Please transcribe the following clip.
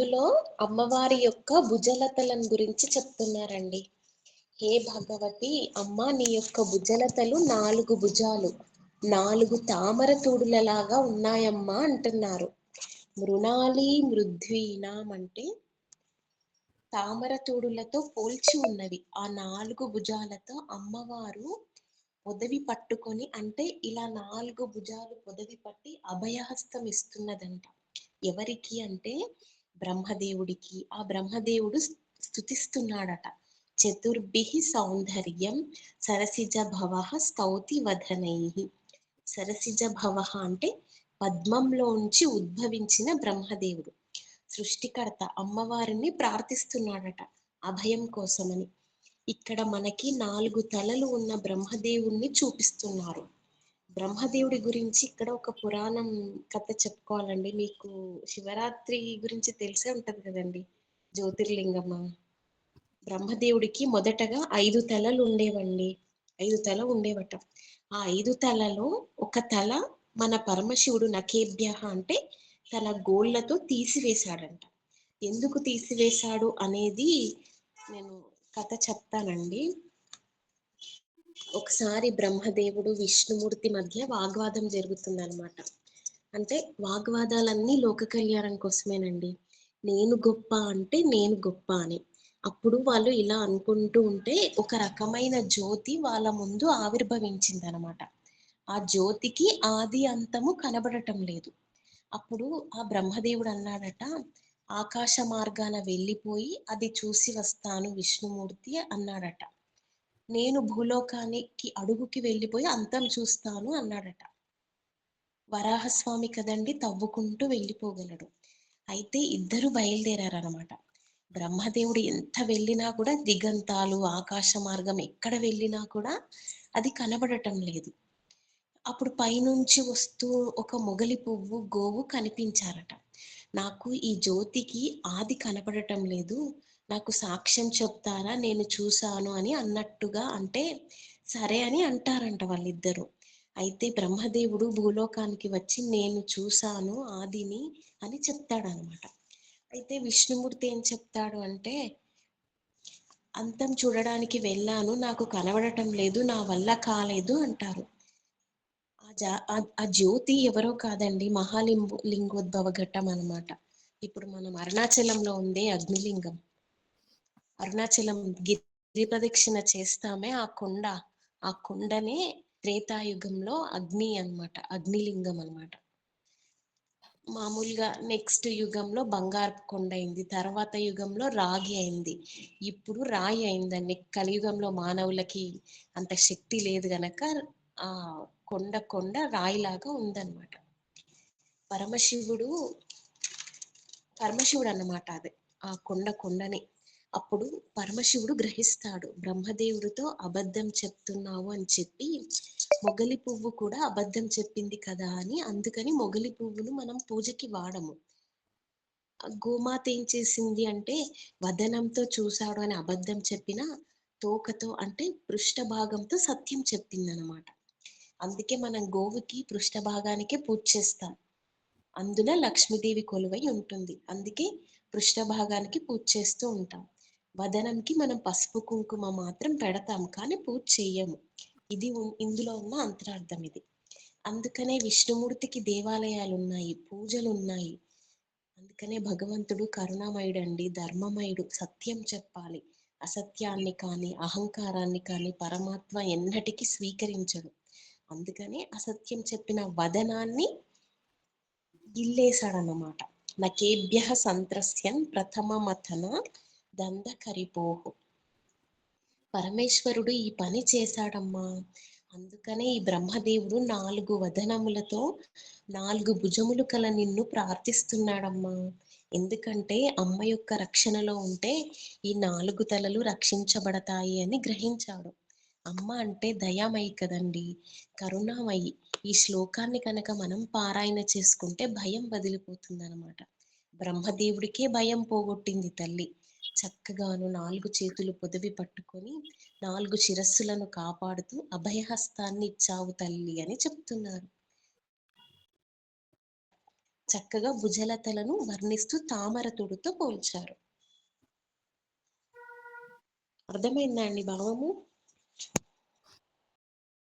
ఇందులో అమ్మవారి యొక్క భుజలతలను గురించి చెప్తున్నారండి. హే భగవతి అమ్మ నీ యొక్క భుజలతలు నాలుగు భుజాలు నాలుగు తామర తూడులలాగా ఉన్నాయమ్మా అంటున్నారు. మృణాలి మృద్వీనాం అంటే తామర తూడులతో పోల్చి ఉన్నవి. ఆ నాలుగు భుజాలతో అమ్మవారు పొదవి పట్టుకొని అంటే ఇలా నాలుగు భుజాలు పొదవి పట్టి అభయహస్తం ఇస్తున్నదంట ఎవరికి అంటే బ్రహ్మదేవుడికి ఆ బ్రహ్మదేవుడు స్థుతిస్తున్నాడట చతుర్భి సౌందర్యం సరసిజ భవ స్తౌతి వదనై సరసిజ భవ అంటే పద్మంలోంచి ఉద్భవించిన బ్రహ్మదేవుడు. సృష్టికర్త అమ్మవారిని ప్రార్థిస్తున్నాడట అభయం కోసమని. ఇక్కడ మనకి నాలుగు తలలు ఉన్న బ్రహ్మదేవుణ్ణి చూపిస్తున్నారు. బ్రహ్మదేవుడి గురించి ఇక్కడ ఒక పురాణం కథ చెప్పుకోవాలండి. మీకు శివరాత్రి గురించి తెలిసే ఉంటది కదండి. జ్యోతిర్లింగమ్మ బ్రహ్మదేవుడికి మొదటగా ఐదు తలలు ఉండేవండి. ఐదు తల ఉండేవట. ఆ ఐదు తలలో ఒక తల మన పరమశివుడు నకేభ్య అంటే తన గోళ్ళతో తీసివేశాడంట. ఎందుకు తీసివేశాడు అనేది నేను కథ చెప్తానండి. ఒకసారి బ్రహ్మదేవుడు విష్ణుమూర్తి మధ్య వాగ్వాదం జరుగుతుందన్నమాట. అంటే వాగ్వాదాలన్నీ లోక కళ్యాణం కోసమేనండి. నేను గొప్ప అంటే నేను గొప్ప అని. అప్పుడు వాళ్ళు ఇలా అనుకుంటూ ఉంటే ఒక రకమైన జ్యోతి వాళ్ళ ముందు ఆవిర్భవించింది అనమాట ఆ జ్యోతికి ఆది అంతము కనబడటం లేదు. అప్పుడు ఆ బ్రహ్మదేవుడు అన్నాడట ఆకాశ మార్గాన వెళ్ళిపోయి అది చూసి వస్తాను విష్ణుమూర్తి అన్నాడట. నేను భూలోకానికి అడుగుకి వెళ్ళిపోయి అంతం చూస్తాను అన్నాడట. వరాహస్వామి కదండి తవ్వుకుంటూ వెళ్ళిపోగలడు. అయితే ఇద్దరు బయలుదేరారనమాట బ్రహ్మదేవుడు ఎంత వెళ్ళినా కూడా దిగంతాలు ఆకాశ మార్గం ఎక్కడ వెళ్ళినా కూడా అది కనబడటం లేదు. అప్పుడు పైనుంచి వస్తూ ఒక మొగలి పువ్వు గోవు కనిపించారట. నాకు ఈ జ్యోతికి ఆది కనపడటం లేదు. నాకు సాక్ష్యం చెప్తారా? నేను చూశాను అని అన్నట్టుగా అంటే సరే అని అంటారంట వాళ్ళిద్దరూ. అయితే బ్రహ్మదేవుడు భూలోకానికి వచ్చి నేను చూశాను ఆదిని అని చెప్తాడనమాట. అయితే విష్ణుమూర్తి ఏం చెప్తాడు అంటే అంతం చూడడానికి వెళ్ళాను నాకు కనబడటం లేదు నా వల్ల కాలేదు అంటారు. ఆ జా ఆ జ్యోతి ఎవరో కాదండి మహాలింబు లింగోద్భవ ఘట్టం అనమాట. ఇప్పుడు మనం అరుణాచలంలో ఉండే అగ్నిలింగం. అరుణాచలం గిరి ప్రదక్షిణ చేస్తామే ఆ కొండ. ఆ కొండనే త్రేతాయుగంలో అగ్ని అనమాట అగ్నిలింగం అనమాట మామూలుగా నెక్స్ట్ యుగంలో బంగారు కొండ అయింది తర్వాత యుగంలో రాగి అయింది. ఇప్పుడు రాయి అయిందండి. కలియుగంలో మానవులకి అంత శక్తి లేదు గనక ఆ కొండ కొండ రాయిలాగా ఉందన్నమాట. పరమశివుడు పరమశివుడు అన్నమాట అది. ఆ కొండ కొండని. అప్పుడు పరమశివుడు గ్రహిస్తాడు బ్రహ్మదేవుడితో అబద్ధం చెప్తున్నావు అని చెప్పి మొగలి పువ్వు కూడా అబద్ధం చెప్పింది కదా అని అందుకని మొగలి పువ్వును మనం పూజకి వాడము. గోమాత ఏం చేసింది అంటే వదనంతో చూశాడు అని అబద్ధం చెప్పిన తోకతో అంటే పృష్ఠ భాగంతో సత్యం చెప్పింది అనమాట అందుకే మనం గోవుకి పృష్ఠ భాగానికే పూజ చేస్తాం. అందున లక్ష్మీదేవి కొలువై ఉంటుంది. అందుకే పృష్ఠ భాగానికి పూజ చేస్తూ ఉంటాం. వదనంకి మనం పసుపు కుంకుమ మాత్రం పెడతాం కానీ పూజ చెయ్యము. ఇది ఇందులో ఉన్న అంతరార్థం ఇది. అందుకనే విష్ణుమూర్తికి దేవాలయాలు ఉన్నాయి పూజలు ఉన్నాయి అందుకనే భగవంతుడు కరుణామయుడు అండి ధర్మమయుడు సత్యం చెప్పాలి. అసత్యాన్ని కానీ అహంకారాన్ని కానీ పరమాత్మ ఎన్నటికీ స్వీకరించడు. అందుకనే అసత్యం చెప్పిన వదనాన్ని ఇల్లేశాడన్నమాట. నకేభ్య సంత్రస్యన్ ప్రథమ మథన దందకరిపోహు పరమేశ్వరుడు ఈ పని చేశాడమ్మా. అందుకనే ఈ బ్రహ్మదేవుడు నాలుగు వదనములతో నాలుగు భుజములు కల నిన్ను ప్రార్థిస్తున్నాడమ్మా. ఎందుకంటే అమ్మ యొక్క రక్షణలో ఉంటే ఈ నాలుగు తలలు రక్షించబడతాయి అని గ్రహించాడు. అమ్మ అంటే దయామయి కదండి. కరుణామయి. ఈ శ్లోకాన్ని కనుక మనం పారాయణ చేసుకుంటే భయం వదిలిపోతుంది అనమాట బ్రహ్మదేవుడికే భయం పోగొట్టింది తల్లి. చక్కగాను నాలుగు చేతులు పొదివి పట్టుకొని నాలుగు శిరస్సులను కాపాడుతూ అభయహస్తాన్ని ఇచ్చావు తల్లి అని చెప్తున్నారు. చక్కగా భుజలతలను వర్ణిస్తూ తామర తుడుతో పోల్చారు. అర్థమైందా అండి భావము?